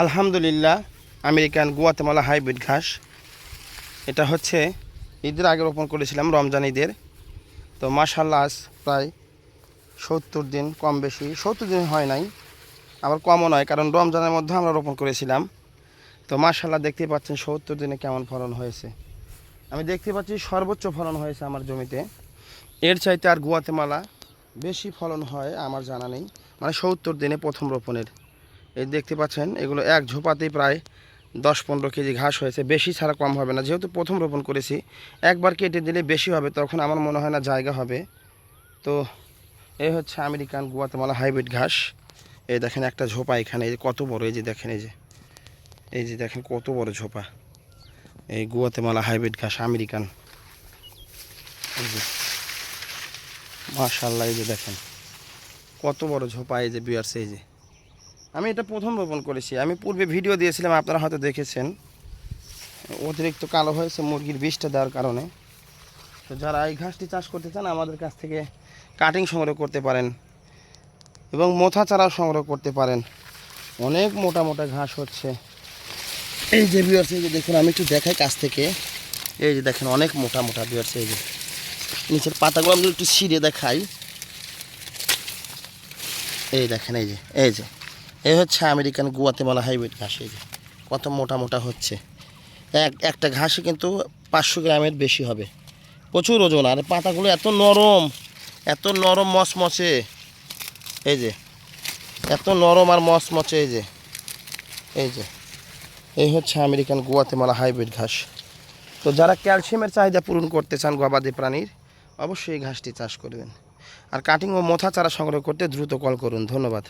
আলহামদুলিল্লাহ, American Guatemala hybrid ঘাস। এটা হচ্ছে ঈদের আগে রোপণ করেছিলাম, রমজান ঈদের। তো মাশাল্লাহ আজ প্রায় সত্তর দিন কম বেশি। সত্তর দিন হয় নাই, আবার কমও নয়, কারণ রমজানের মধ্যে আমরা রোপণ করেছিলাম। তো মাশাল্লাহ দেখতে পাচ্ছেন সত্তর দিনে কেমন ফলন হয়েছে। আমি দেখতে পাচ্ছি সর্বোচ্চ ফলন হয়েছে আমার জমিতে। এর চাইতে আর গুয়াতেমালা বেশি ফলন হয়, আমার জানা নেই। মানে সত্তর দিনে প্রথম রোপণের। এই দেখতে পাচ্ছেন, এগুলো এক ঝোপাতেই প্রায় দশ পনেরো কেজি ঘাস হয়েছে। বেশি ছাড়া কম হবে না। যেহেতু প্রথম রোপণ করেছি, একবার কেটে দিলে বেশি হবে, তখন আমার মনে হয় না জায়গা হবে। তো এই হচ্ছে আমেরিকান গুয়াতেমালা হাইব্রিড ঘাস। এই দেখেন একটা ঝোপা এখানে, এই যে কত বড়, এই যে দেখেন, এই যে এই যে দেখেন কত বড় ঝোপা। এই গুয়াতেমালা হাইব্রিড ঘাস, আমেরিকান। এই যে মাশাল্লাহ এই যে দেখেন, কত বড় ঝোপা, এই যে বিয়ার্স এই যে। আমি এটা প্রথম রোপণ করেছি। আমি পূর্বে ভিডিও দিয়েছিলাম, আপনারা হয়তো দেখেছেন। অতিরিক্ত কালো হয়েছে, মুরগির বিষটা দেওয়ার কারণে। তো যারা এই ঘাসটি চাষ করতে চান, আমাদের কাছ থেকে কাটিং সংগ্রহ করতে পারেন এবং মোথা চারাও সংগ্রহ করতে পারেন। অনেক মোটা মোটা ঘাস হচ্ছে। এই যে বিয়ার্স এই যে দেখুন, আমি একটু দেখাই কাছ থেকে। এই যে দেখেন, অনেক মোটা মোটা বিয়ার্স এই যে। নিচের পাতাগুলো আমি একটু ছিঁড়ে দেখাই। এই দেখেন, এই যে এই যে। এই হচ্ছে আমেরিকান গুয়াতেমালা হাইব্রিড ঘাস, এই যে। কত মোটা মোটা হচ্ছে। এক, একটা ঘাসে কিন্তু পাঁচশো গ্রামের বেশি হবে। প্রচুর ওজন, আর পাতাগুলো এত নরম এত নরম মচমচে। এই যে, এত নরম আর মচমচে, এই যে। এই যে, এই হচ্ছে আমেরিকান গুয়াতেমালা হাইব্রিড ঘাস। তো যারা ক্যালসিয়ামের চাহিদা পূরণ করতে চান গবাদি প্রাণীর, অবশ্যই এই ঘাসটি চাষ করবেন। আর কাটিং ও মোথা চারা সংগ্রহ করতে দ্রুত কল করুন। ধন্যবাদ।